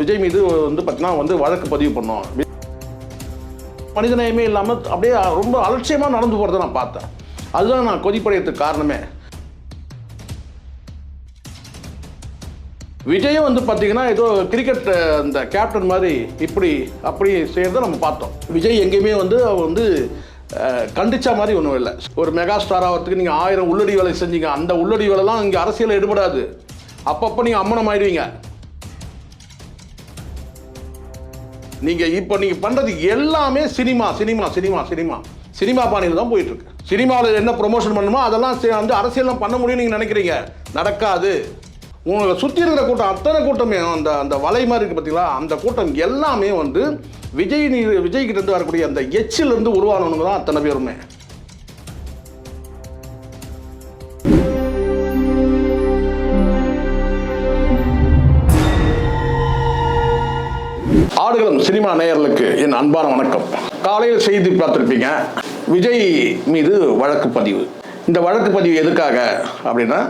விஜய் மீது வந்து பார்த்தீங்கன்னா வந்து வழக்கு பதிவு பண்ணோம். மனிதநேயமே இல்லாமல் அப்படியே ரொம்ப அலட்சியமாக நடந்து போகிறத நான் பார்த்தேன். அதுதான் நான் கொதிப்படையத்துக்கு காரணமே. விஜயும் வந்து பார்த்தீங்கன்னா ஏதோ கிரிக்கெட் அந்த கேப்டன் மாதிரி இப்படி அப்படி செய்கிறத நம்ம பார்த்தோம். விஜய் எங்கேயுமே வந்து அவர் வந்து கண்டிச்சா கண்டிச்ச மாதிரி ஒன்றும் இல்லை. ஒரு மெகா ஸ்டார் ஆகிறதுக்கு நீங்கள் ஆயிரம் உள்ளடி வேலை செஞ்சீங்க. அந்த உள்ளடி வேலைலாம் இங்கே அரசியலில் எடுபடாது அப்பப்போ நீங்கள் அம்மனம் ஆயிடுவீங்க நீங்கள் இப்போ நீங்கள் பண்ணுறது எல்லாமே cinema cinema cinema cinema. Cinema பாணியில் தான் போயிட்டு இருக்கு சினிமாவில் என்ன ப்ரொமோஷன் பண்ணணுமோ அதெல்லாம் வந்து அரசியல்லாம் பண்ண முடியும்னு நீங்கள் நினைக்கிறீங்க. நடக்காது. உங்களை சுற்றி இருக்கிற கூட்டம் அத்தனை கூட்டமே அந்த அந்த வலை மாதிரி இருக்கு பார்த்தீங்களா அந்த கூட்டம் எல்லாமே வந்து விஜய் நீ விஜய்கிட்ட இருந்து வரக்கூடிய அந்த எச்சில் இருந்து உருவானவங்க தான் அத்தனை பேருமே. ஆடுகளம் சினிமா நேயர்களுக்கு என் அன்பான வணக்கம். காலையில் செய்தி பார்த்துருப்பீங்க. விஜய் மீது வழக்கு பதிவு. இந்த வழக்கு பதிவு எதுக்காக அப்படின்னா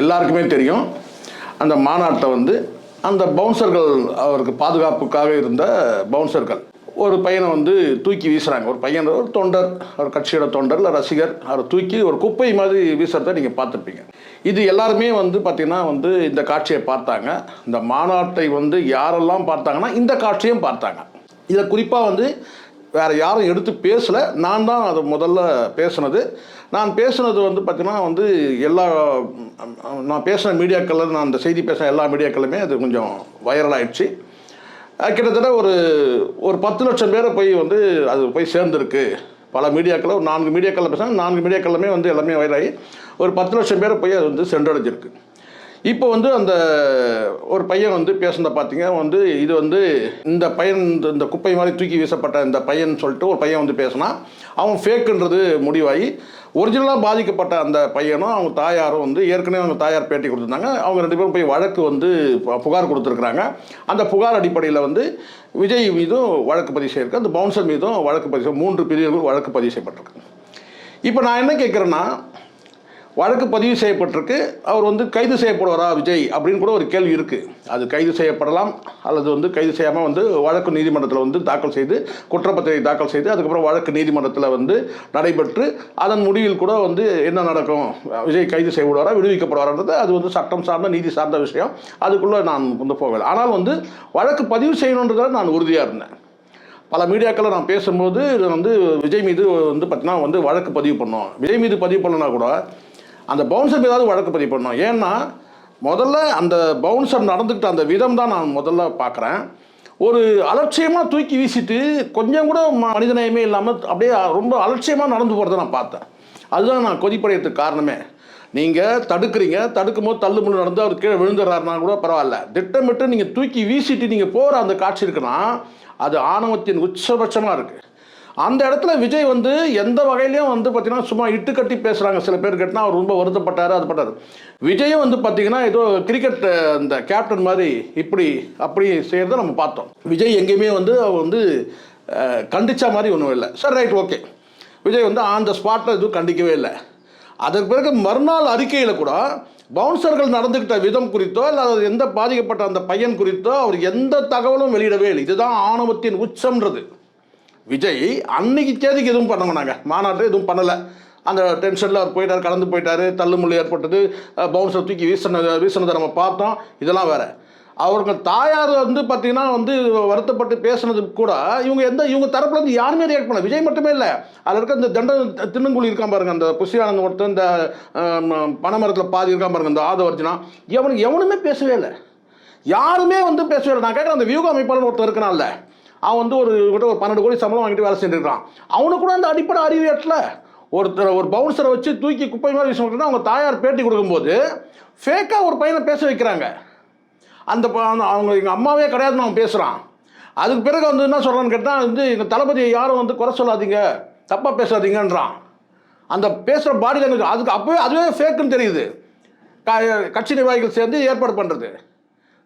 எல்லாருக்குமே தெரியும். அந்த மாநாட்டை வந்து அந்த பவுன்சர்கள் அவருக்கு பாதுகாப்புக்காக இருந்த பவுன்சர்கள். ஒரு பையனை வந்து தூக்கி வீசுகிறாங்க ஒரு பையன் ஒரு தொண்டர் அவர் கட்சியோட தொண்டர் இல்லை ரசிகர் அவரை தூக்கி ஒரு குப்பை மாதிரி வீசுறத நீங்கள் பார்த்துருப்பீங்க. இது எல்லாருமே வந்து பார்த்திங்கன்னா வந்து இந்த காட்சியை பார்த்தாங்க. இந்த மாநாட்டை வந்து யாரெல்லாம் பார்த்தாங்கன்னா இந்த காட்சியும் பார்த்தாங்க. இதை குறிப்பாக வந்து வேறு யாரும் எடுத்து பேசலை. நான் தான் அது முதல்ல பேசுனது. நான் பேசுனது வந்து பார்த்திங்கன்னா வந்து எல்லா நான் பேசின மீடியாக்களில் நான் அந்த செய்தி பேசின எல்லா மீடியாக்களுமே அது கொஞ்சம் வைரல் ஆயிடுச்சு. கிட்டத்தட்ட ஒரு ஒரு பத்து லட்சம் பேரை போய் வந்து அது போய் சேர்ந்துருக்கு. பல மீடியாக்களில் ஒரு நான்கு மீடியாக்களில் பேசுகிறாங்க நான்கு மீடியாக்களுமே வந்து எல்லாமே வைராகி ஒரு பத்து லட்சம் பேர் போய் அது வந்து சென்றடைஞ்சிருக்கு. இப்போ வந்து அந்த ஒரு பையன் வந்து பேசுனத பார்த்தீங்க. வந்து இது வந்து இந்த பையன் இந்த- இந்த குப்பை மாதிரி தூக்கி வீசப்பட்ட இந்த பையன் சொல்லிட்டு ஒரு பையன் வந்து பேசினா அவன் ஃபேக்குன்றது முடிவாகி ஒரிஜினலாக பாதிக்கப்பட்ட அந்த பையனும் அவங்க தாயாரும் வந்து ஏற்கனவே அவங்க தாயார் பேட்டி கொடுத்துருந்தாங்க. அவங்க ரெண்டு பேரும் போய் வழக்கு வந்து புகார் கொடுத்துருக்குறாங்க. அந்த புகார் அடிப்படையில் வந்து விஜய் மீதும் வழக்கு பதிவு செய்யிருக்கு அந்த பவுன்சர் மீதும் வழக்கு பதிவு மூன்று பிரிவுகள் வழக்கு பதிவு செய்யப்பட்டிருக்கு. இப்போ நான் என்ன கேட்குறேன்னா வழக்கு பதிவு செய்யப்பட்டிருக்கு. அவர் வந்து கைது செய்யப்படுவாரா விஜய்? அப்படின்னு கூட ஒரு கேள்வி இருக்குது அது கைது செய்யப்படலாம் அல்லது வந்து கைது செய்யாமல் வந்து வழக்கு நீதிமன்றத்தில் வந்து தாக்கல் செய்து குற்றப்பத்திரிகை தாக்கல் செய்து அதுக்கப்புறம் வழக்கு நீதிமன்றத்தில் வந்து நடைபெற்று அதன் முடிவில் கூட வந்து என்ன நடக்கும்? விஜய் கைது செய்யப்படுவாரா விடுவிக்கப்படுவாரான்றது அது வந்து சட்டம் சார்ந்த நீதி சார்ந்த விஷயம். அதுக்குள்ளே நான் வந்து போகலை. ஆனால் வந்து வழக்கு பதிவு செய்யணுன்றதில் நான் உறுதியாக இருந்தேன். பல மீடியாக்களில் நான் பேசும்போது இதை வந்து விஜய் மீது வந்து பார்த்தீங்கன்னா வந்து வழக்கு பதிவு பண்ணோம். விஜய் மீது பதிவு பண்ணனா கூட அந்த பவுன்சர் மீதாவது வழக்கு பதிவு பண்ணோம் ஏன்னா முதல்ல அந்த பவுன்சர் நடந்துக்கிட்ட அந்த விதம் தான் நான் முதல்ல பார்க்குறேன். ஒரு அலட்சியமாக தூக்கி வீசிட்டு கொஞ்சம் கூட மனிதநேயமே இல்லாமல் அப்படியே ரொம்ப அலட்சியமாக நடந்து போகிறத நான் பார்த்தேன். அதுதான் நான் கொதிப்படையத்துக்கு காரணமே. நீங்கள் தடுக்கிறீங்க. தடுக்கும் போது தள்ளு முள்ளு நடந்து அவர் கீழே விழுந்துடுறாருனா கூட பரவாயில்ல. திட்டமிட்டு நீங்கள் தூக்கி வீசிட்டு நீங்கள் போகிற அந்த காட்சி இருக்குன்னா அது ஆணவத்தின் உச்சபட்சமாக இருக்குது அந்த இடத்துல விஜய் வந்து எந்த வகையிலையும் வந்து பார்த்தீங்கன்னா சும்மா இட்டு கட்டி பேசுகிறாங்க சில பேர் கேட்டால் அவர் ரொம்ப வருத்தப்பட்டார் அது பட்டார் விஜயும் வந்து பார்த்தீங்கன்னா ஏதோ கிரிக்கெட் அந்த கேப்டன் மாதிரி இப்படி அப்படி செய்கிறத நம்ம பார்த்தோம். விஜய் எங்கேயுமே வந்து அவர் வந்து கண்டிச்சா மாதிரி ஒன்றும் இல்லை. சரி ரைட் ஓகே விஜய் வந்து ஆன் த ஸ்பாட்டில் எதுவும் கண்டிக்கவே இல்லை. அதற்கு பிறகு மறுநாள் அறிக்கையில் கூட பவுன்சர்கள் நடந்துக்கிட்ட விதம் குறித்தோ இல்லை அது எந்த பாதிக்கப்பட்ட அந்த பையன் குறித்தோ அவர் எந்த தகவலும் வெளியிடவே இல்லை. இதுதான் ஆணவத்தின் உச்சம்ன்றது. விஜய் அன்னைக்கு தேதிக்கு எதுவும் பண்ண மாட்டாங்க. மாநாட்டு எதுவும் பண்ணலை. அந்த டென்ஷனில் அவர் போயிட்டார் கலந்து போயிட்டார் தள்ளுமுள்ளி ஏற்பட்டது பவுன்சர் தூக்கி வீசின வீசினதை நம்ம பார்த்தோம். இதெல்லாம் வேற. அவருக்கு தாயார் வந்து பார்த்தீங்கன்னா வந்து வருத்தப்பட்டு பேசுனதுக்கு கூட இவங்க எந்த இவங்க தரப்புலேருந்து யாருமே ரியாக்ட் பண்ணல. விஜய் மட்டுமே இல்லை. அதில் இருக்க இந்த தண்ட திருநங்குழி இருக்கான் பாருங்க அந்த புஷியானந்த ஒருத்தர் இந்த பனைமரத்தில் பாதி இருக்கான் பாருங்க இந்த ஆதவர்ஜனா எவனுக்கு எவனுமே பேசவே இல்லை. யாருமே வந்து பேசவே இல்லை. நான் கேட்குறேன் அந்த வியூக அமைப்பாளர் ஒருத்தர் இருக்கனால அவன் வந்து ஒரு கிட்ட ஒரு பன்னெண்டு கோடி சம்பளம் வாங்கிட்டு வேலை செஞ்சுருக்கான் அவனுக்கு கூட அந்த அடிப்படை அறிவு எட்டல ஒருத்தர் ஒரு பவுன்சரை வச்சு தூக்கி குப்பை மாதிரி விஷயம் பண்ணிட்டு அவங்க தாயார் பேட்டி கொடுக்கும்போது ஃபேக்காக ஒரு பையனை பேச வைக்கிறாங்க. அந்த ப- அவங்க எங்கள் அம்மாவே கிடையாதுன்னு அவன் பேசுகிறான் அதுக்கு பிறகு வந்து என்ன சொல்கிறான்னு கேட்டால் வந்து எங்கள் தளபதியை யாரும் வந்து குறை சொல்லாதீங்க தப்பாக பேசாதீங்கன்றான். அந்த பேசுகிற பாடி லாங்குவேஜ் அதுக்கு அப்போவே அதுவே ஃபேக்குன்னு தெரியுது. க- கட்சி நிர்வாகிகள் சேர்ந்து ஏற்பாடு பண்ணுறது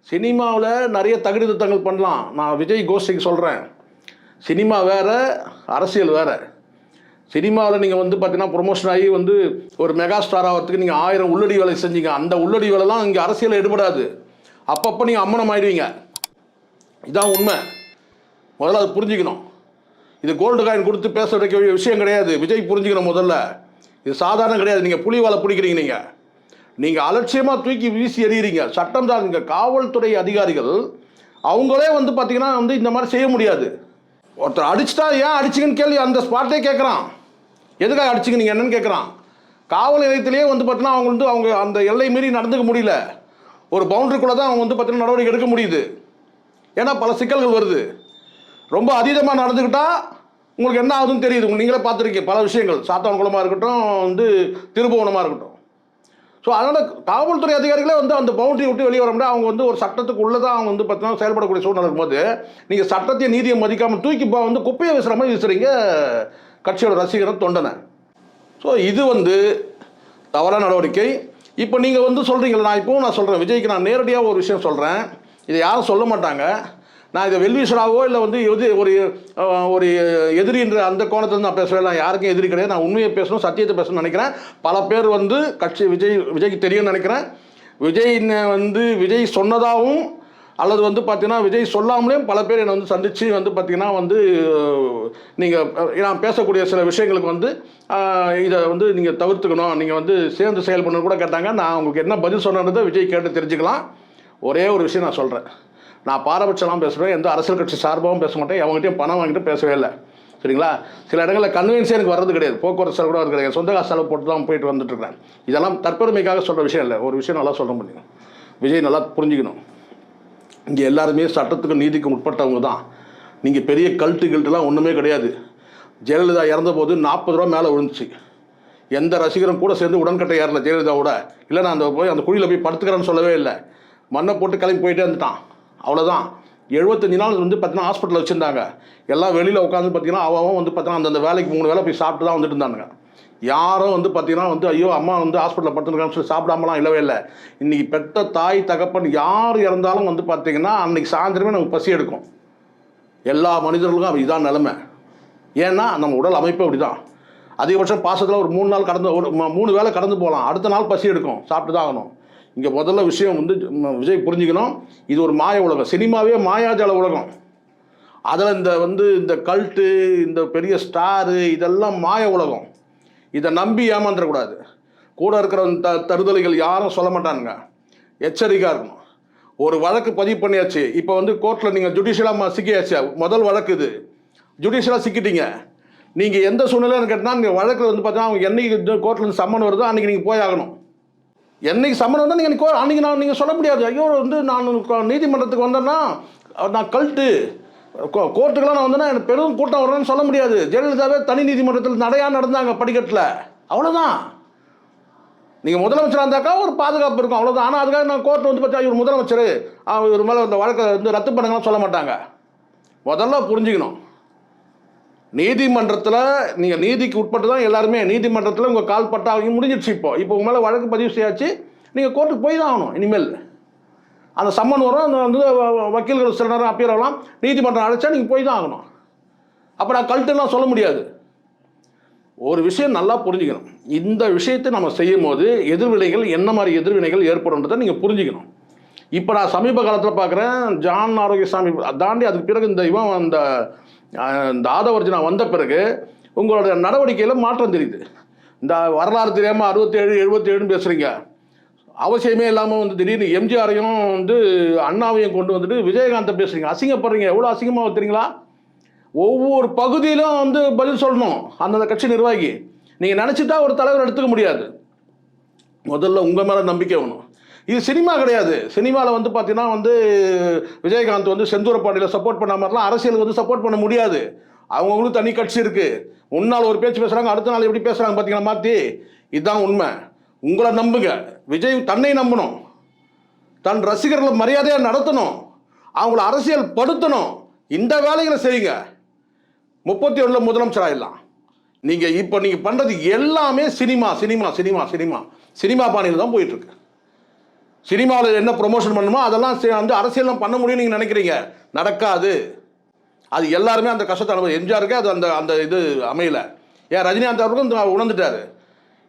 சினிமாவில் நிறைய தகுதி திட்டங்கள் பண்ணலாம். நான் விஜய் கோஷ்டிக்கு சொல்கிறேன் சினிமா வேறு அரசியல் வேறு. சினிமாவில் நீங்கள் வந்து பார்த்தீங்கன்னா ப்ரொமோஷன் ஆகி வந்து ஒரு மெகா ஸ்டார் ஆகிறதுக்கு நீங்கள் ஆயிரம் உள்ளடி வேலை செஞ்சீங்க. அந்த உள்ளடி வேலைலாம் இங்கே அரசியலில் எடுபடாது அப்பப்போ நீங்கள் அம்மனம் ஆயிடுவீங்க இதான் உண்மை. முதல்ல அது புரிஞ்சுக்கணும். இது கோல்டு காயின் கொடுத்து பேச வைக்க விஷயம் கிடையாது. விஜய் புரிஞ்சுக்கணும் முதல்ல. இது சாதாரணம் கிடையாது. நீங்கள் புலிவாலை பிடிக்கிறீங்க நீங்கள் நீங்கள் அலட்சியமாக தூக்கி வீசி எறிகிறீங்க சட்டம் தான் காவல்துறை அதிகாரிகள் அவங்களே வந்து பார்த்தீங்கன்னா வந்து இந்த மாதிரி செய்ய முடியாது. ஒருத்தர் அடிச்சிட்டா ஏன் அடிச்சிங்கன்னு கேள்வி அந்த ஸ்பாட்டே கேட்குறான் எதுக்காக அடிச்சிங்க நீங்கள் என்னன்னு கேட்குறான் காவல் நிலையத்திலேயே வந்து பார்த்தீங்கன்னா அவங்க வந்து அவங்க அந்த எல்லை மீறி நடந்துக்க முடியல. ஒரு பவுண்டரிக்குள்ளே தான் அவங்க வந்து பார்த்தீங்கன்னா நடவடிக்கை எடுக்க முடியுது. ஏன்னா பல சிக்கல்கள் வருது. ரொம்ப அதீதமாக நடந்துக்கிட்டால் உங்களுக்கு என்ன ஆகுதுன்னு தெரியுது. நீங்களே பார்த்துருக்கீங்க. பல விஷயங்கள். சாத்தான் குளமாக இருக்கட்டும் வந்து திருபுவனமாக இருக்கட்டும். ஸோ அதனால் காவல்துறை அதிகாரிகளே வந்து அந்த பவுண்டரி விட்டு வெளியே வர முடியாது. அவங்க வந்து ஒரு சட்டத்துக்கு உள்ளே தான் அவங்க வந்து பார்த்தீங்கன்னா செயல்படக்கூடிய சூழ்நிலை இருக்கும்போது நீங்கள் சட்டத்தையும் நீதியை மதிக்காமல் தூக்கி போ- வந்து குப்பையை வீசுகிற மாதிரி வீசுறீங்க. கட்சியோட ரசிகரும் தொண்டனை. ஸோ இது வந்து தவறான நடவடிக்கை. இப்போ நீங்கள் வந்து சொல்கிறீங்களா நான் இப்போவும் நான் சொல்கிறேன் விஜய்க்கு நான் நேரடியாக ஒரு விஷயம் சொல்கிறேன் இதை யாரும் சொல்ல மாட்டாங்க. நான் இதை வெல்வீசராகவோ இல்லை வந்து எது ஒரு ஒரு எதிரின்ற அந்த கோணத்தில் நான் பேசவே நான் யாருக்கும் எதிரி கிடையாது. நான் உண்மையை பேசணும் சத்தியத்தை பேசணும்னு நினைக்கிறேன். பல பேர் வந்து கட்சி விஜய் விஜய்க்கு தெரியும்னு நினைக்கிறேன். விஜய் வந்து விஜய் சொன்னதாகவும் அல்லது வந்து பார்த்தீங்கன்னா விஜய் சொல்லாமலேயும் பல பேர் என்னை வந்து சந்தித்து வந்து பார்த்தீங்கன்னா வந்து நீங்கள் நான் பேசக்கூடிய சில விஷயங்களுக்கு வந்து இதை வந்து நீங்கள் தவிர்த்துக்கணும். நீங்கள் வந்து சேர்ந்து செயல்படணும்னு கூட கேட்டாங்க. நான் உங்களுக்கு என்ன பதில் சொன்னதை விஜய் கேட்டு தெரிஞ்சுக்கலாம். ஒரே ஒரு விஷயம் நான் சொல்கிறேன் நான் பாரபட்சம்லாம் பேசுகிறேன் எந்த அரசியல் கட்சி சார்பாகவும் பேச மாட்டேன் அவங்ககிட்டயும் பணம் வாங்கிட்டு பேசவே இல்லை. சரிங்களா? சில இடங்களில் கன்வீன்ஸே எனக்கு வர்றது கிடையாது. போக்குவரத்து செலவு கூட கிடையாது. சொந்த காசு செலவு போட்டு தான் போயிட்டு வந்துட்டுருக்கேன் இதெல்லாம் தற்பெருமைக்காக சொல்கிற விஷயம் இல்லை. ஒரு விஷயம் நல்லா சொல்ல முடியும். விஜய் நல்லா புரிஞ்சுக்கணும். இங்கே எல்லாருமே சட்டத்துக்கும் நீதிக்கு உட்பட்டவங்க தான். நீங்கள் பெரிய கல்ட்டு கில்ட்டுலாம் ஒன்றுமே கிடையாது. ஜெயலலிதா இறந்தபோது நாற்பது ரூபா மேலே விழுந்துச்சு. எந்த ரசிகரும் கூட சேர்ந்து உடன்கட்டை ஏறல ஜெயலலிதாவோட. இல்லை நான் அந்த போய் அந்த குழியில் போய் படுத்துக்கிறேன்னு சொல்லவே இல்லை. மண்ணை போட்டு கிளம்பி போயிட்டே இருந்துட்டான் அவ்வளோதான் எழுபத்தஞ்சு நாள் வந்து பார்த்தீங்கன்னா ஹாஸ்பிட்டலில் வச்சுருந்தாங்க. எல்லாம் வெளியில் உட்காந்து பார்த்தீங்கன்னா அவன் வந்து பார்த்தீங்கன்னா அந்தந்த வேலைக்கு மூணு வேலை போய் சாப்பிட்டு தான் வந்துட்டு இருந்தானுங்க. யாரும் வந்து பார்த்தீங்கன்னா வந்து ஐயோ அம்மா வந்து ஹாஸ்பிட்டலில் படுத்துருக்கான்னு சொல்லி சாப்பிடாமலாம் இல்லவே இல்லை. இன்றைக்கி பெத்த தாய் தகப்பன் யார் இறந்தாலும் வந்து பார்த்தீங்கன்னா அன்றைக்கி சாயந்தரமே நமக்கு பசி எடுக்கும். எல்லா மனிதர்களுக்கும் அப்படி இதான் நிலமை. ஏன்னா நம்ம உடல் அமைப்பு அப்படி தான் அதிகபட்சம் பாசத்தில் ஒரு மூணு நாள் கடந்து ஒரு மூணு வேளை கடந்து போகலாம். அடுத்த நாள் பசி எடுக்கும். சாப்பிட்டு தான் ஆகணும். இங்கே முதல்ல விஷயம் வந்து விஜய் புரிஞ்சுக்கணும். இது ஒரு மாய உலகம். சினிமாவே மாயாஜால உலகம். அதில் இந்த வந்து இந்த கல்ட்டு இந்த பெரிய ஸ்டாரு இதெல்லாம் மாய உலகம். இதை நம்பி ஏமாந்துடக்கூடாது கூட இருக்கிற த தருதலைகள் யாரும் சொல்ல மாட்டானுங்க. எச்சரிக்கையாக இருக்கணும். ஒரு வழக்கு பதிவு பண்ணியாச்சு. இப்போ வந்து கோர்ட்டில் நீங்கள் ஜுடிஷியலாக சிக்கியாச்சு? முதல் வழக்கு இது. ஜுடிஷியலாக சிக்கிட்டீங்க. நீங்கள் எந்த சூழ்நிலைன்னு கேட்டால் நீங்கள் வழக்கில் வந்து பார்த்தீங்கன்னா அவங்க என்னைக்கு கோர்ட்டில் சம்மன் வருதோ அன்றைக்கி நீங்கள் போய் ஆகணும். என்னைக்கு சம்மன் வந்தால் நீங்கள் கோ அன்றைக்கி நான் நீங்கள் சொல்ல முடியாது. ஐயோ வந்து நான் நீதிமன்றத்துக்கு வந்தேன்னா நான் கல்ட்டு கோர்ட்டுக்கெல்லாம் நான் வந்தேன்னா எனக்கு பெரும் கூட்டம் வரணும்னு சொல்ல முடியாது. ஜெயலலிதாவே தனி நீதிமன்றத்தில் நடையாக நடந்தாங்க படிக்கட்டில். அவ்வளோதான் நீங்கள் முதலமைச்சராக இருந்தாக்கா ஒரு பாதுகாப்பு இருக்கும். அவ்வளோதான் ஆனால் அதுக்காக நான் கோர்ட் வந்து பார்த்தா இவர் முதலமைச்சர். ஆ, இவர் மேலே இந்த வழக்கை வந்து ரத்து பண்ணுங்கலாம் சொல்ல மாட்டாங்க. முதல்ல புரிஞ்சுக்கணும். நீதிமன்றத்தில் நீங்கள் நீதிக்கு உட்பட்டு தான் எல்லாருமே நீதிமன்றத்தில் உங்கள் கால் பட்டாவையும் முடிஞ்சிடுச்சு இப்போ. இப்போ உங்கள் மேலே வழக்கு பதிவு செய்யாச்சு நீங்கள் கோர்ட்டுக்கு போய் தான் ஆகணும் இனிமேல். அந்த சம்மன் வரும் அந்த வந்து வக்கீல்கள் சில நேரம் அப்பீர் ஆகலாம். நீதிமன்றம் அழைச்சா நீங்கள் போய் தான் ஆகணும். அப்போ நான் கல்ட்டுலாம் சொல்ல முடியாது. ஒரு விஷயம் நல்லா புரிஞ்சுக்கணும். இந்த விஷயத்தை நம்ம செய்யும் போது எதிர்வினைகள் என்ன மாதிரி எதிர்வினைகள் ஏற்படும்ன்றதை நீங்கள் புரிஞ்சுக்கணும். இப்போ நான் சமீப காலத்தில் பார்க்குறேன் ஜான் ஆரோக்கியசாமி தாண்டி அதுக்கு பிறகு இந்த இவன் அந்த இந்த ஆதவர்ஜனா வந்த பிறகு உங்களோட நடவடிக்கையில் மாற்றம் தெரியுது. இந்த வரலாறு தெரியாமல் அறுபத்தேழு எழுபத்தேழுன்னு பேசுகிறீங்க அவசியமே இல்லாமல் வந்து திடீர்னு எம்ஜிஆரையும் வந்து அண்ணாவையும் கொண்டு வந்துட்டு விஜயகாந்தை பேசுகிறீங்க அசிங்கப்படுறீங்க. எவ்வளோ அசிங்கமாக தெரியுங்களா ஒவ்வொரு பகுதியிலும் வந்து பதில் சொல்லணும். அந்தந்த கட்சி நிர்வாகி. நீங்கள் நினச்சிட்டா ஒரு தலைவர் எடுத்துக்க முடியாது. முதல்ல உங்கள் மேலே நம்பிக்கை வேணும். இது சினிமா கிடையாது. சினிமாவில் வந்து பார்த்தீங்கன்னா வந்து விஜயகாந்த் வந்து செந்தூர பாண்டியில் சப்போர்ட் பண்ண மாதிரிலாம் அரசியலுக்கு வந்து சப்போர்ட் பண்ண முடியாது. அவங்கவுங்களுக்கு தனி கட்சி இருக்குது முன்னால் ஒரு பேச்சு பேசுகிறாங்க அடுத்த நாள் எப்படி பேசுகிறாங்க பார்த்தீங்கன்னா மாற்றி இதுதான் உண்மை. உங்களை நம்புங்க. விஜய் தன்னை நம்பணும். தன் ரசிகர்களை மரியாதையாக நடத்தணும். அவங்கள அரசியல் படுத்தணும். இந்த வேலைகளை செய்யுங்க. முப்பத்தி ஒன்றில் முதலமைச்சர் ஆயிடலாம். நீங்கள் இப்போ நீங்கள் பண்ணுறது எல்லாமே cinema cinema cinema cinema. Cinema பாணியில் தான் போயிட்டுருக்கு சினிமாவில் என்ன ப்ரொமோஷன் பண்ணணுமோ அதெல்லாம் வந்து அரசியல்லாம் பண்ண முடியும்னு நீங்கள் நினைக்கிறீங்க. நடக்காது. அது எல்லாருமே அந்த கஷ்டத்தை அனுபவம் எம்ஜிஆருக்கு அது அந்த அந்த இது அமையல. ஏன் ரஜினிகாந்த் அவருக்கும் உணர்ந்துட்டார் உணர்ந்துட்டாரு.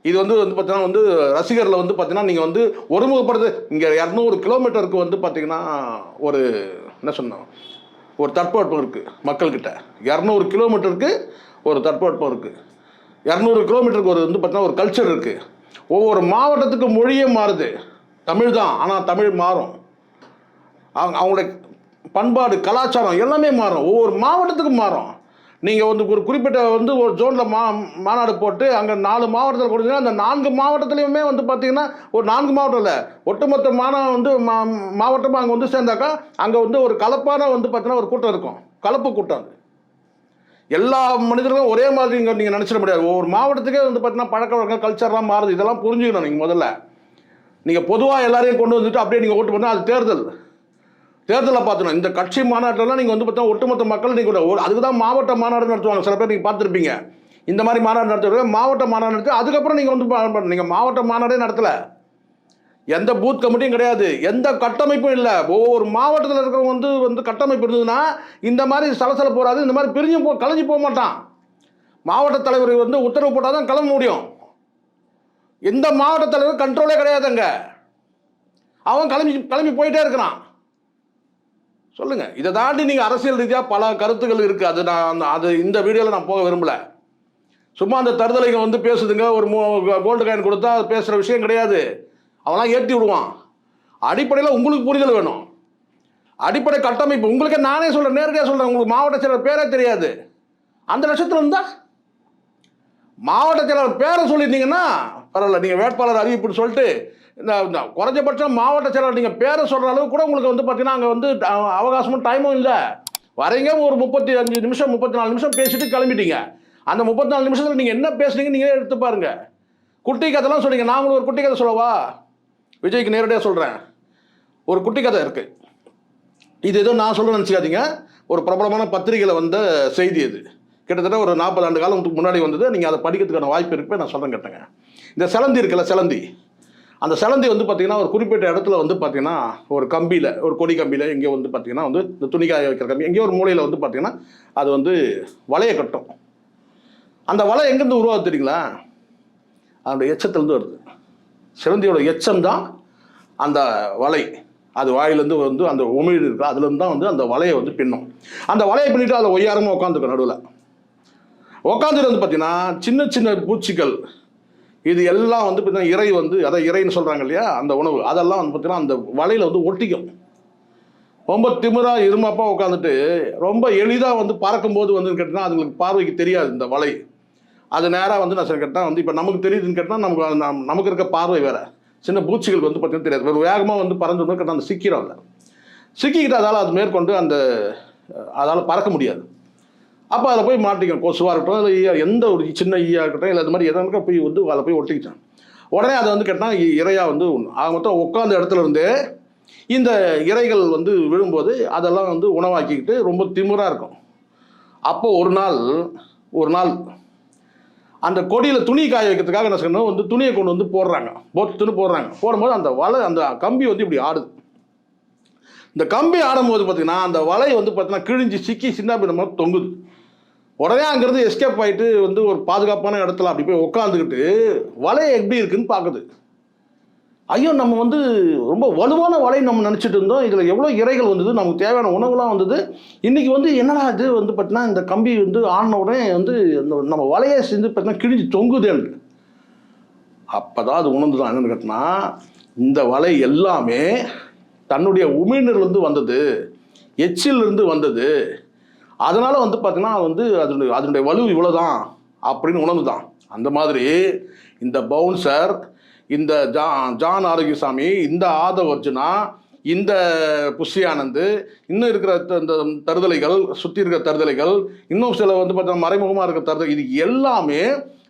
இது வந்து வந்து பார்த்தீங்கன்னா வந்து ரசிகரில் வந்து பார்த்தீங்கன்னா நீங்கள் வந்து ஒருமுகப்படுத்து இங்கே இரநூறு கிலோமீட்டருக்கு வந்து பார்த்தீங்கன்னா ஒரு என்ன சொன்னோம்? ஒரு தட்பவெப்பம் இருக்குது மக்கள்கிட்ட. இரநூறு கிலோமீட்டருக்கு ஒரு தட்பவெப்பம் இருக்குது இரநூறு கிலோமீட்டருக்கு ஒரு வந்து பார்த்தீங்கன்னா ஒரு கல்ச்சர் இருக்குது ஒவ்வொரு மாவட்டத்துக்கு மொழியே மாறுது. தமிழ் தான் ஆனால் தமிழ் மாறும். அவங்க அவங்களுடைய பண்பாடு கலாச்சாரம் எல்லாமே மாறும். ஒவ்வொரு மாவட்டத்துக்கும் மாறும். நீங்கள் வந்து ஒரு குறிப்பிட்ட வந்து ஒரு ஜோனில் மா மாநாடு போட்டு அங்கே நாலு மாவட்டத்தில் கொடுத்தீங்கன்னா அந்த நான்கு மாவட்டத்துலையுமே வந்து பார்த்தீங்கன்னா ஒரு நான்கு மாவட்டம் இல்லை ஒட்டுமொத்த மாநா வந்து மா மாவட்டமாக அங்கே வந்து சேர்ந்தாக்கா அங்கே வந்து ஒரு கலப்பான வந்து பார்த்தீங்கன்னா ஒரு கூட்டம் இருக்கும். கலப்பு கூட்டம் அது. எல்லா மனிதர்களும் ஒரே மாதிரி இங்கே நீங்கள் நினச்சிட முடியாது. ஒவ்வொரு மாவட்டத்துக்கே வந்து பார்த்தீங்கன்னா பழக்க வழக்கம் கல்ச்சர்லாம் மாறுது. இதெல்லாம் புரிஞ்சுக்கணும் நீங்கள் முதல்ல. நீங்கள் பொதுவாக எல்லாரையும் கொண்டு வந்துட்டு அப்படியே நீங்கள் ஓட்டு பண்ணால் அது தேர்தல். தேர்தலில் பார்த்துணும் இந்த கட்சி மாநாட்டிலலாம் நீங்கள் வந்து பார்த்தா ஒட்டுமொத்த மக்கள் நீங்கள் ஒரு அதுக்கு தான் மாவட்ட மாநாடு நடத்துவாங்க. சில பேர் நீங்கள் பார்த்துருப்பீங்க. இந்த மாதிரி மாநாடு நடத்துறது மாவட்ட மாநாடு நடத்தி அதுக்கப்புறம் நீங்கள் வந்து நீங்கள் மாவட்ட மாநாடே நடத்தலை. எந்த பூத் கமிட்டியும் கிடையாது. எந்த கட்டமைப்பும் இல்லை. ஒவ்வொரு மாவட்டத்தில் இருக்கிறவங்க வந்து வந்து கட்டமைப்பு இருந்ததுன்னா இந்த மாதிரி சலசல போகாது இந்த மாதிரி பிரிஞ்சு போ கலைஞ்சு போக மாட்டான். மாவட்ட தலைவர் வந்து உத்தரவு போட்டால் தான் கிளம்ப முடியும். எந்த மாவட்டத்தில் கண்ட்ரோலே கிடையாதுங்க. அவன் கிளம்பி கிளம்பி போயிட்டே இருக்கிறான். சொல்லுங்க. இதை தாண்டி நீங்கள் அரசியல் ரீதியாக பல கருத்துக்கள் இருக்குது அது நான் அந்த- அது இந்த வீடியோவில் நான் போக விரும்பல. சும்மா அந்த தருதலைங்க வந்து பேசுதுங்க. ஒரு கோல்டு காயின் கொடுத்தா அது பேசுகிற விஷயம் கிடையாது. அவன்லாம் ஏற்றி விடுவான். அடிப்படையில் உங்களுக்கு புரிதல் வேணும். அடிப்படை கட்டமைப்பு. உங்களுக்கே நானே சொல்கிறேன் நேரடியாக சொல்கிறேன் உங்களுக்கு மாவட்ட செயலர் பேரே தெரியாது. அந்த லட்சத்தில் இருந்தா மாவட்ட செயலர் பேரை சொல்லியிருந்தீங்கன்னா பரவாயில்ல நீங்கள் வேட்பாளர் அறிவிப்புன்னு சொல்லிட்டு இந்த இந்த குறைஞ்சபட்சம் மாவட்ட செயலாளர் நீங்கள் பேரை சொல்கிற அளவுக்கு கூட உங்களுக்கு வந்து பார்த்தீங்கன்னா அங்கே வந்து அவகாசமும் டைமும் இல்லை. வரீங்க ஒரு முப்பத்தி அஞ்சு நிமிஷம் முப்பத்தி நாலு நிமிஷம் பேசிட்டு கிளம்பிட்டீங்க. அந்த முப்பத்தி நாலு நிமிஷத்தில் நீங்கள் என்ன பேசுனீங்க நீங்களே எடுத்து பாருங்க. குட்டி கதைலாம் சொன்னீங்க நாங்களும் ஒரு குட்டி கதை சொல்லவா? விஜய்க்கு நேரடியாக சொல்கிறேன் ஒரு குட்டி கதை இருக்குது இது ஏதோ நான் சொல்ல நினச்சிக்காதீங்க. ஒரு பிரபலமான பத்திரிகையில் வந்த செய்தி இது. கிட்டத்தட்ட ஒரு நாற்பது ஆண்டு காலத்துக்கு முன்னாடி வந்தது. நீங்கள் அதை படிக்கிறதுக்கான வாய்ப்பு இருக்கு நான் சொல்கிறேன் கேட்டேங்க. இந்த சிலந்தி இருக்குல்ல சிலந்தி? அந்த சிலந்தி வந்து பார்த்தீங்கன்னா ஒரு குறிப்பிட்ட இடத்துல வந்து பார்த்தீங்கன்னா ஒரு கம்பியில் ஒரு கொடி கம்பியில் எங்கேயோ வந்து பார்த்தீங்கன்னா வந்து இந்த துணிக்காய வைக்கிற கம்பி எங்கேயோ ஒரு மூலையில் வந்து பார்த்தீங்கன்னா அது வந்து வலையை கட்டும். அந்த வலை எங்கேருந்து உருவாகுது தெரியுங்களா? அதோட எச்சத்துலேருந்து வருது. சிலந்தியோட எச்சம் தான் அந்த வலை. அது வாயிலேருந்து வந்து அந்த உமிழ் இருக்குது அதுலேருந்து தான் வந்து அந்த வலையை வந்து பின்னும். அந்த வலையை பின்னிட்டு அதில் ஒய்யாரமாக உட்காந்துக்கும் நடுவில். உக்காந்துட்டு வந்து பார்த்தீங்கன்னா சின்ன சின்ன பூச்சிகள் இது எல்லாம் வந்து பார்த்தீங்கன்னா இறை வந்து அதான் இறைன்னு சொல்கிறாங்க இல்லையா? அந்த உணவு. அதெல்லாம் வந்து பார்த்தீங்கன்னா அந்த வலையில் வந்து ஒட்டிக்கும். ரொம்ப திமிரா இருமாப்பா உட்காந்துட்டு ரொம்ப எளிதாக வந்து பறக்கும்போது வந்து கேட்டிங்கன்னா அதுங்களுக்கு பார்வைக்கு தெரியாது இந்த வலை. அது நேராக வந்து நான் சரி கேட்டால் வந்து இப்போ நமக்கு தெரியுதுன்னு கேட்டால் நமக்கு நம்- நமக்கு இருக்க பார்வை வேறு. சின்ன பூச்சிகளுக்கு வந்து பார்த்தீங்கன்னா தெரியாது. வேகமாக வந்து பறந்து கேட்டால் அந்த சிக்கிறோம் அதில். சிக்கிக்கிட்டு அதால் அது மேற்கொண்டு அந்த அதால் பறக்க முடியாது. அப்போ அதில் போய் மாட்டிக்கும். கொசுவாக இருக்கட்டும் இல்லை ஈயா எந்த ஒரு சின்ன ஈயாக இருக்கட்டும் இல்லை அது மாதிரி எதனால போய் வந்து அதில் போய் ஒட்டிக்கிட்டான். உடனே அதை வந்து கேட்டால் இறையாக வந்து ஆக மொத்தம் உட்காந்த இடத்துல இருந்தே இந்த இறைகள் வந்து விழும்போது அதெல்லாம் வந்து உணவாக்கிக்கிட்டு ரொம்ப திமிராக இருக்கும். அப்போ ஒரு நாள் ஒரு நாள் அந்த கொடியில் துணி காய வைக்கிறதுக்காக என்ன செய்யணும் வந்து துணியை கொண்டு வந்து போடுறாங்க. பொத்துன்னு போடுறாங்க. போடும்போது அந்த வலை அந்த கம்பி வந்து இப்படி ஆடுது. இந்த கம்பி ஆடும்போது பார்த்தீங்கன்னா அந்த வலை வந்து பார்த்தீங்கன்னா கிழிஞ்சு சிக்கி சின்ன பின்னமாக தொங்குது. உடனே அங்கேருந்து எஸ்கேப் ஆகிட்டு வந்து ஒரு பாதுகாப்பான இடத்துல அப்படி போய் உட்காந்துக்கிட்டு வலை எப்படி இருக்குன்னு பார்க்குது. ஐயோ நம்ம வந்து ரொம்ப வலுவான வலை நம்ம நினச்சிட்டு இருந்தோம். இதில் எவ்வளோ இறைகள் வந்தது நமக்கு தேவையான உணவுலாம் வந்தது. இன்றைக்கி வந்து என்னடா இது வந்து பார்த்தீங்கன்னா இந்த கம்பி வந்து ஆடின உடனே வந்து அந்த நம்ம வலையை செஞ்சு பார்த்தீங்கன்னா கிழிஞ்சு தொங்குதேன்னு அப்போ தான் அது உணர்ந்து தான் என்னென்னு கேட்டினா இந்த வலை எல்லாமே தன்னுடைய உமிழ்நீர்லேருந்து வந்தது எச்சிலிருந்து வந்தது. அதனால் வந்து பார்த்தீங்கன்னா வந்து அதனுடைய அதனுடைய வலு இவ்வளோதான் அப்படின்னு உணர்ந்துதான். அந்த மாதிரி இந்த பவுன்சர் இந்த ஜா ஜான் ஆரோக்கியசாமி இந்த ஆதவ் அர்ஜுனா இந்த புஷி இன்னும் இருக்கிற த- இந்த தருதலைகள் சுற்றி இருக்கிற தருதலைகள் இன்னும் சில வந்து பார்த்தீங்கன்னா மறைமுகமாக இருக்கிற தருதல் இது எல்லாமே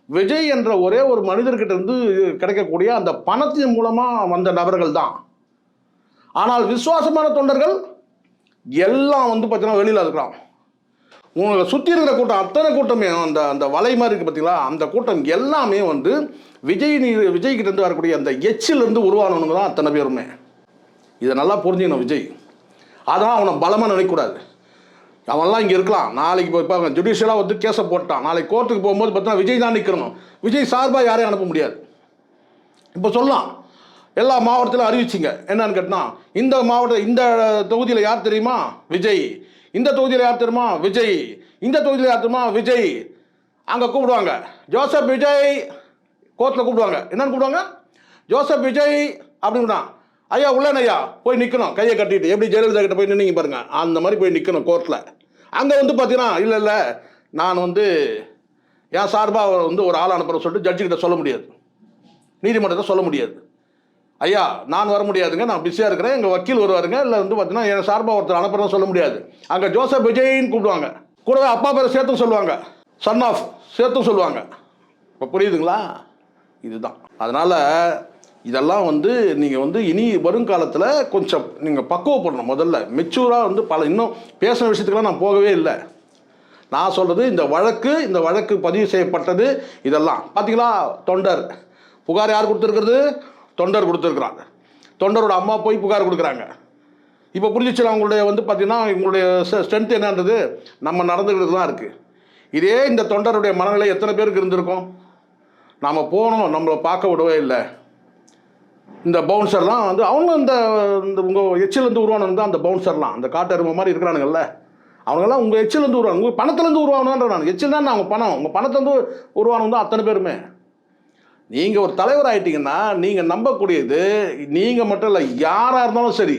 விஜய் என்ற ஒரே ஒரு மனிதர்கிட்ட இருந்து கிடைக்கக்கூடிய அந்த பணத்தின் மூலமாக வந்த நபர்கள் தான். ஆனால் விசுவாசமான தொண்டர்கள் எல்லாம் வந்து பார்த்தீங்கன்னா வெளியில் இருக்கிறான். உங்களை சுற்றி இருக்கிற கூட்டம் அத்தனை கூட்டமே அந்த அந்த வலை மாதிரி இருக்கு பார்த்தீங்களா அந்த கூட்டம் எல்லாமே வந்து விஜய் நீ விஜய் கிட்ட இருந்து வரக்கூடிய அந்த எச்சிலிருந்து உருவானவனுங்க தான் அத்தனை பேருமே. இதை நல்லா புரிஞ்சுக்கணும் விஜய். அதான் அவனை பலமாக நினைக்கக்கூடாது. அவன்லாம் இங்கே இருக்கலாம். நாளைக்கு இப்போ இப்போ அவன் ஜுடிஷியலாக வந்து கேஸை போட்டான். நாளைக்கு கோர்ட்டுக்கு போகும்போது பார்த்தீங்கன்னா விஜய் தான் நிற்கணும் விஜய் சார்பாக யாரையும் அனுப்ப முடியாது. இப்போ சொல்லலாம். எல்லா மாவட்டத்திலும் அறிவிச்சிங்க. என்னன்னு கேட்டினா இந்த மாவட்ட இந்த தொகுதியில் யார் தெரியுமா? விஜய். இந்த தொகுதியில் யார் தெரியுமா? விஜய். இந்த தொகுதியில் யார் தெரியுமா? விஜய். அங்கே கூப்பிடுவாங்க. ஜோசப் விஜய் கோர்ட்டில் கூப்பிடுவாங்க. என்னன்னு கூப்பிடுவாங்க? ஜோசப் விஜய் அப்படின்னா ஐயா உள்ளன ஐயா போய் நிற்கணும் கையை கட்டிட்டு. எப்படி ஜெயலலிதா கிட்ட போய் நின்னீங்க பாருங்க. அந்த மாதிரி போய் நிற்கணும் கோர்ட்டில் அங்கே வந்து பார்த்தீங்கன்னா இல்லை இல்லை. நான் வந்து என் சார்பாக வந்து ஒரு ஆள் அனுப்புகிறேன் சொல்லிட்டு ஜட்ஜி கிட்ட சொல்ல முடியாது. நீதிமன்றத்தை சொல்ல முடியாது. ஐயா நான் வர முடியாதுங்க நான் பிஸியாக இருக்கிறேன் எங்கள் வக்கீல் வருவாருங்க இல்லை வந்து பார்த்தீங்கன்னா என் சார்பாக ஒருத்தர் அனுப்புறேன்னு சொல்ல முடியாது. அங்கே ஜோசப் விஜய்ன்னு கூப்பிடுவாங்க. கூடவே அப்பா பேரை சேர்த்தும் சொல்லுவாங்க. சன் ஆஃப் சேர்த்தும் சொல்லுவாங்க. இப்போ புரியுதுங்களா? இதுதான். அதனால் இதெல்லாம் வந்து நீங்கள் வந்து இனி வருங்காலத்தில் கொஞ்சம் நீங்கள் பக்குவப்படணும் முதல்ல. மெச்சூராக வந்து பல இன்னும் பேசின விஷயத்துக்குலாம் நான் போகவே இல்லை. நான் சொல்கிறது இந்த வழக்கு இந்த வழக்கு பதிவு செய்யப்பட்டது இதெல்லாம். பார்த்தீங்களா தொண்டர். புகார் யார் கொடுத்துருக்குறது? தொண்டர் கொடுத்துருக்குறாங்க. தொண்டரோட அம்மா போய் புகார் கொடுக்குறாங்க. இப்போ புரிஞ்சிச்சு அவங்களுடைய வந்து பார்த்தீங்கன்னா இவங்களுடைய ஸ்ட்ரென்த் என்னன்றது நம்ம நடந்துக்கிட்டு தான் இருக்குது இதே இந்த தொண்டருடைய மனநிலை எத்தனை பேருக்கு இருந்திருக்கும்? நாம் போனோம் நம்மளை பார்க்க விடவே இல்லை. இந்த பவுன்சர்லாம் வந்து அவங்க இந்த இந்த உங்கள் எச்சிலேருந்து உருவானவங்க தான் அந்த பவுன்சர்லாம் அந்த காட்டெருமை மாதிரி இருக்கிறானுங்கல்ல. அவங்களாம் உங்கள் எச்சிலேருந்து உருவானு உங்கள் பணத்துலேருந்து உருவாகணுன்ற நான். எச்சில் தான் அவங்க பணம். உங்கள் பணத்துலேருந்து உருவானவங்க தான் அத்தனை பேருமே. நீங்கள் ஒரு தலைவர் ஆகிட்டீங்கன்னா நீங்கள் நம்பக்கூடியது நீங்கள் மட்டும் இல்லை யாராக இருந்தாலும் சரி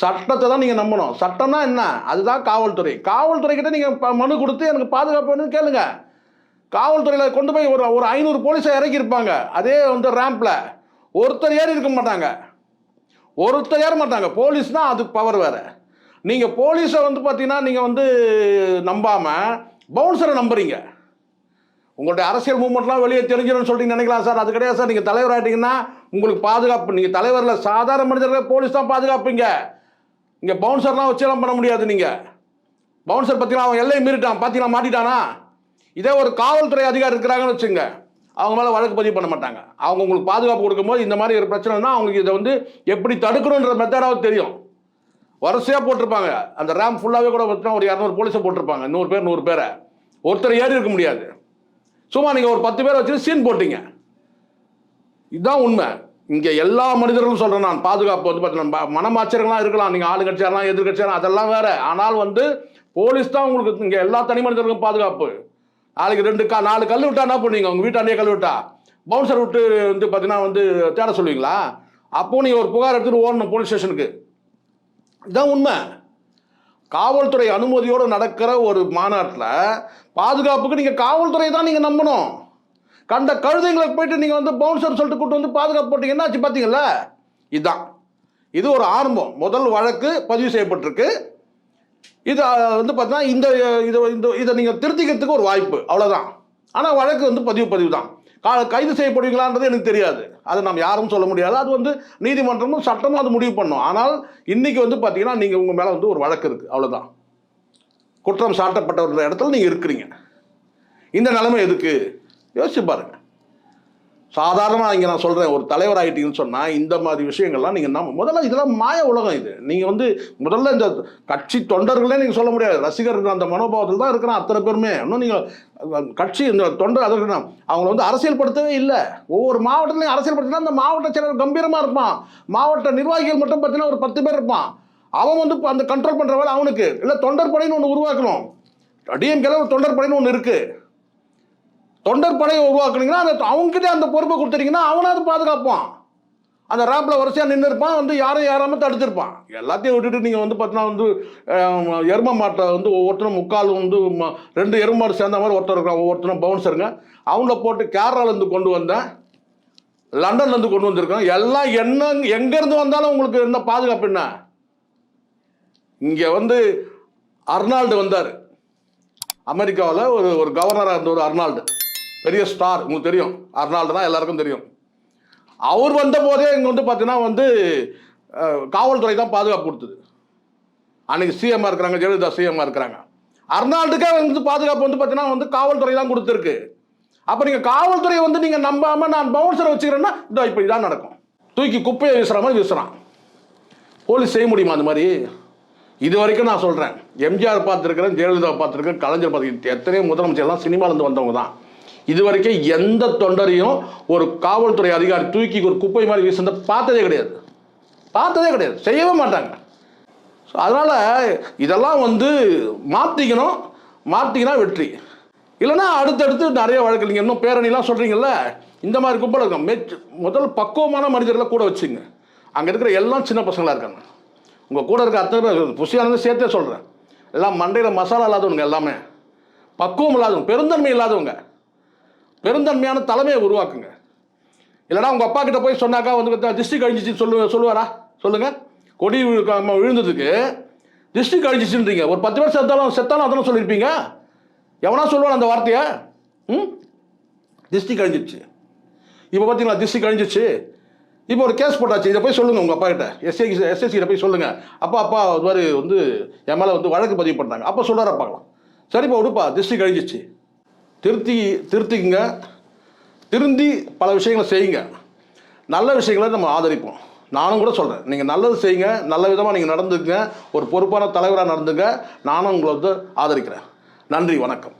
சட்டத்தை தான் நீங்கள் நம்பணும். சட்டம்னா என்ன? அதுதான் காவல்துறை. காவல்துறை கிட்ட நீங்கள் மனு கொடுத்து எனக்கு பாதுகாப்பு வேணும்னு கேளுங்க. காவல்துறையில் கொண்டு போய் ஒரு ஒரு ஐநூறு போலீஸை இறக்கியிருப்பாங்க. அதே வந்து ரேம்பில் ஒருத்தர் ஏறி இருக்க மாட்டாங்க. ஒருத்தர் ஏற மாட்டாங்க. போலீஸ்னால் அது பவர் வேறு. நீங்கள் போலீஸை வந்து பார்த்தீங்கன்னா நீங்கள் வந்து நம்பாமல் பவுன்சரை நம்புறீங்க. உங்களுடைய அரசியல் மூமெண்ட்லாம் வெளியே தெரிஞ்சிடும்னு சொல்லிட்டு நினைக்கலாம் சார். அது கிடையாது சார். நீங்கள் தலைவர் ஆகிட்டீங்கன்னா உங்களுக்கு பாதுகாப்பு நீங்கள் தலைவரில் சாதாரண மனிதர்கள் போலீஸ் தான் பாதுகாப்பீங்க. இங்கே பவுன்சர்லாம் வச்சுலாம் பண்ண முடியாது நீங்கள் பவுன்சர் பார்த்தீங்கன்னா அவன் எல்லையை மீறிட்டான். பார்த்தீங்கன்னா மாட்டிட்டானா? இதே ஒரு காவல்துறை அதிகாரி இருக்கிறாங்கன்னு வச்சுங்க அவங்க மேலே வழக்கு பதிவு பண்ண மாட்டாங்க. அவங்க உங்களுக்கு பாதுகாப்பு கொடுக்கும்போது இந்த மாதிரி ஒரு பிரச்சனைனா அவங்களுக்கு இதை வந்து எப்படி தடுக்கணுன்ற மெத்தடாவது தெரியும். வரிசையாக போட்டிருப்பாங்க. அந்த ரேம் ஃபுல்லாகவே கூட பார்த்தீங்கன்னா ஒரு இரநூறு போலீஸை போட்டிருப்பாங்க. நூறு பேர் நூறு பேரை. ஒருத்தர் ஏறி இருக்க முடியாது. சும்மா நீங்கள் ஒரு பத்து பேரை வச்சு சீன் போட்டீங்க. இதுதான் உண்மை. இங்கே எல்லா மனிதர்களும் சொல்கிறேன் நான். பாதுகாப்பு வந்து பார்த்தீங்கன்னா மனமாச்சரியங்களாம் இருக்கலாம். நீங்கள் ஆளுங்கட்சியாரலாம் எதிர்கட்சியாரலாம் அதெல்லாம் வேற. ஆனால் வந்து போலீஸ் தான் உங்களுக்கு இங்கே எல்லா தனி மனிதர்களுக்கும் பாதுகாப்பு. நாளைக்கு ரெண்டு கா நாலு கல் விட்டா என்ன பண்ணுவீங்க? உங்கள் வீட்டாண்டே கல் விட்டா? பவுன்சர் விட்டு வந்து பார்த்தீங்கன்னா வந்து தேட சொல்லுவீங்களா? அப்போது நீங்கள் ஒரு புகார் எடுத்துகிட்டு ஓடணும் போலீஸ் ஸ்டேஷனுக்கு இதுதான் உண்மை. காவல்துறை அனுமதியோடு நடக்கிற ஒரு மாநாட்டில் பாதுகாப்புக்கு நீங்கள் காவல்துறை தான் நீங்கள் நம்பணும். கண்ட கழுதைங்களுக்கு போயிட்டு நீங்கள் வந்து பவுன்சர் சொல்லிட்டு கூட்டு வந்து பாதுகாப்பு போட்டீங்கன்னா ஆச்சு பார்த்தீங்களா இதுதான் இது ஒரு ஆரம்பம். முதல் வழக்கு பதிவு செய்யப்பட்டிருக்கு. இது வந்து பார்த்தீங்கன்னா இந்த இதை இந்த இதை நீங்கள் திருத்திக்கிறதுக்கு ஒரு வாய்ப்பு. அவ்வளோதான் ஆனால் வழக்கு வந்து பதிவு பதிவு தான். கைது செய்யப்படுவீங்களான்றது எனக்கு தெரியாது. அதை நம்ம யாரும் சொல்ல முடியாது. அது வந்து நீதிமன்றமும் சட்டமும் அது முடிவு பண்ணும். ஆனால் இன்னைக்கு வந்து பார்த்தீங்கன்னா நீங்கள் உங்கள் மேலே வந்து ஒரு வழக்கு இருக்குது அவ்வளோதான் குற்றம் சாட்டப்பட்டவர்கள் இடத்துல நீங்கள் இருக்கிறீங்க. இந்த நிலைமை எதுக்கு? யோசிச்சு பாருங்கள் சாதாரணமாக இங்கே நான் சொல்கிறேன் ஒரு தலைவர் ஆகிட்டீங்கன்னு சொன்னால் இந்த மாதிரி விஷயங்கள்லாம் நீங்கள் நம்ம முதல்ல இதெல்லாம் மாய உலகம் இது. நீங்கள் வந்து முதல்ல இந்த கட்சி தொண்டர்களே நீங்கள் சொல்ல முடியாது. ரசிகர்கள் அந்த மனோபாவத்தில் தான் இருக்கிறான் அத்தனை பேருமே. இன்னும் நீங்கள் கட்சி இந்த தொண்டர் அதற்கு அவங்கள வந்து அரசியல்படுத்தவே இல்லை. ஒவ்வொரு மாவட்டத்திலையும் அரசியல்படுத்தினா அந்த மாவட்ட செயலர் கம்பீரமாக இருப்பான். மாவட்ட நிர்வாகிகள் மட்டும் பார்த்தீங்கன்னா ஒரு பத்து பேர் இருப்பான். அவன் வந்து அந்த கண்ட்ரோல் பண்ணுற வேலை அவனுக்கு. இல்லை தொண்டர் படைன்னு ஒன்று உருவாக்கணும். டிஎம்கேல ஒரு தொண்டர் படைன்னு ஒன்று இருக்குது தொண்டர் படையை உருவாக்குனீங்கன்னா அந்த அவங்ககிட்ட அந்த பொறுப்பை கொடுத்துட்டீங்கன்னா அவனாவது பாதுகாப்பான். அந்த ரேப்பில் வரிசையாக நின்று இருப்பான் வந்து யாரும் யாராம தடுத்திருப்பான். எல்லாத்தையும் விட்டுட்டு நீங்கள் வந்து பார்த்தீங்கன்னா வந்து எரும மாட்டை வந்து ஒவ்வொருத்தரும் முக்கால் வந்து ம- ரெண்டு எரும மாடு சேர்ந்த மாதிரி ஒருத்தர் இருக்கான் ஒவ்வொருத்தரும் பவுன்சருங்க அவங்கள போட்டு கேரளாலேருந்து கொண்டு வந்தேன் லண்டன்லேருந்து கொண்டு வந்திருக்கோம் எல்லாம் என்ன எங்கேருந்து வந்தாலும் உங்களுக்கு என்ன பாதுகாப்பு என்ன? இங்கே வந்து அர்னால்டு வந்தார். அமெரிக்காவில் ஒரு ஒரு கவர்னராக இருந்த ஒரு அர்னால்டு. பெரிய ஸ்டார் உங்களுக்கு தெரியும். அர்னால்டு தான் எல்லாருக்கும் தெரியும். அவர் வந்த போதே இங்கே வந்து பார்த்தீங்கன்னா வந்து காவல்துறை தான் பாதுகாப்பு கொடுத்தது. அன்னைக்கு சிஎம்மாக இருக்கிறாங்க ஜெயலலிதா சிஎம்மாக இருக்கிறாங்க. அர்னால்டுக்கே வந்து பாதுகாப்பு வந்து பார்த்தீங்கன்னா வந்து காவல்துறை தான் கொடுத்துருக்கு. அப்போ நீங்கள் காவல்துறையை வந்து நீங்கள் நம்பாமல் நான் பவுன்சரை வச்சுக்கிறேன்னா இதோ இப்போ தான் நடக்கும். தூக்கி குப்பையை வீசுகிற மாதிரி வீசுகிறான் போலீஸ் செய்ய முடியுமா அந்த மாதிரி? இது வரைக்கும் நான் சொல்கிறேன் எம்ஜிஆர் பார்த்துருக்கிறேன் ஜெயலலிதா பார்த்துருக்கேன் கலைஞர் பார்த்துருக்கேன் எத்தனையோ முதலமைச்சர்லாம் சினிமாலேருந்து வந்தவங்க தான். இதுவரைக்கும் எந்த தொண்டரையும் ஒரு காவல்துறை அதிகாரி தூக்கி ஒரு குப்பை மாதிரி வீசுனதை பார்த்ததே கிடையாது. பார்த்ததே கிடையாது. செய்யவே மாட்டாங்க. அதனால் இதெல்லாம் வந்து மாற்றிக்கணும் மாற்றிக்கினா வெற்றி. இல்லைன்னா அடுத்தடுத்து நிறைய வழக்கு நீங்கள் இன்னும் பேரணிலாம் சொல்கிறீங்கல்ல இந்த மாதிரி கும்பல் இருக்கும். மெச் முதல் பக்குவமான மனிதர்களை கூட வச்சுங்க. அங்கே இருக்கிற எல்லாம் சின்ன பசங்களாக இருக்காங்க. உங்கள் கூட இருக்க அத்தனை பேர் புஷியானது சேர்த்தே சொல்கிறேன் எல்லாம் மண்டையில் மசாலா இல்லாதவங்க எல்லாமே. பக்குவம் இல்லாதவங்க பெருந்தன்மை இல்லாதவங்க. பெருந்தன்மையான தலைமையை உருவாக்குங்க. இல்லைனா உங்கள் அப்பா கிட்ட போய் சொன்னாக்கா வந்து திருஷ்டி கழிஞ்சிச்சு சொல்லு சொல்லுவாரா? சொல்லுங்கள் கொடி விழுந்ததுக்கு திருஷ்டி கழிஞ்சிச்சுன்றீங்க. ஒரு பத்து பேர் செத்தாலும் செத்தாலும் அதெல்லாம் சொல்லியிருப்பீங்க. எவனா சொல்லுவான் அந்த வார்த்தையை? ம்? திருஷ்டி கழிஞ்சிச்சு. இப்போ பார்த்தீங்களா திருஷ்டி கழிஞ்சிச்சு. இப்போ ஒரு கேஸ் போட்டாச்சு. இதை போய் சொல்லுங்கள் உங்கள் அப்பா கிட்ட. எஸ்ஐ எஸ்எஸ்சி கிட்ட போய் சொல்லுங்கள் அப்பா அப்பா இது மாதிரி வந்து என் மேலே வந்து வழக்கு பதிவு பண்ணாங்க அப்போ சொல்கிறார பார்க்கலாம். சரிப்பா விடுப்பா திருஷ்டி கழிஞ்சிச்சு. திருத்தி திருத்திக்குங்க. திருந்தி பல விஷயங்களை செய்யுங்க. நல்ல விஷயங்களை நம்ம ஆதரிப்போம். நானும் கூட சொல்கிறேன் நீங்கள் நல்லது செய்யுங்க. நல்ல விதமாக நீங்கள் நடந்துக்குங்க. ஒரு பொறுப்பான தலைவராக நடந்துங்க. நானும் உங்களை வந்து ஆதரிக்கிறேன். நன்றி. வணக்கம்.